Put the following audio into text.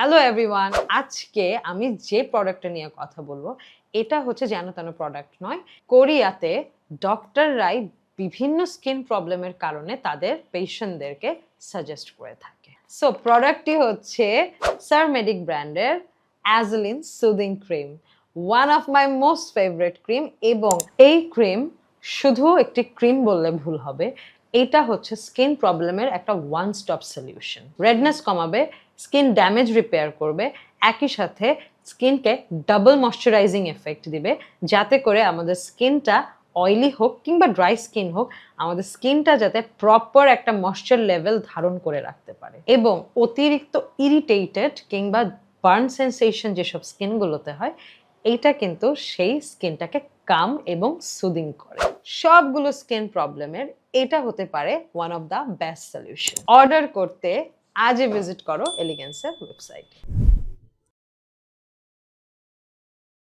Hello everyone আজকে আমি যে প্রোডাক্টটা নিয়ে কথা বলব, এটা হচ্ছে যেন তেন প্রোডাক্ট নয়, কোরিয়াতে ডক্টররাই বিভিন্ন স্কিন প্রবলেমের কারণে তাদের পেশেন্টদেরকে সাজেস্ট করে থাকে। সো প্রোডাক্টটি হচ্ছে সারমেডিক ব্র্যান্ডের অ্যাজলিন soothing cream one of my most favourite cream এবং এই ক্রিম শুধু একটি ক্রিম বললে ভুল হবে এটা হচ্ছে স্কিন প্রবলেমের একটা ওয়ান স্টপ সলিউশন রেডনেস কমাবে স্কিন ড্যামেজ রিপেয়ার করবে, একই সাথে স্কিনকে ডাবল ময়শ্চারাইজিং এফেক্ট দিবে, যাতে করে আমাদের স্কিনটা অয়েলি হোক কিংবা ড্রাই স্কিন হোক, আমাদের স্কিনটা যাতে প্রপার একটা ময়শ্চার লেভেল ধারণ করে রাখতে পারে। এবং অতিরিক্ত ইরিটেটেড কিংবা বার্ন সেন্সেশন যেসব স্কিনগুলোতে হয়, এইটা কিন্তু সেই স্কিনটাকে কাম এবং সুদিং করে। সবগুলো স্কিন প্রবলেমের এটা হতে পারে one of the best solution order করতে আজই ভিজিট করো এলিগেন্সের ওয়েবসাইট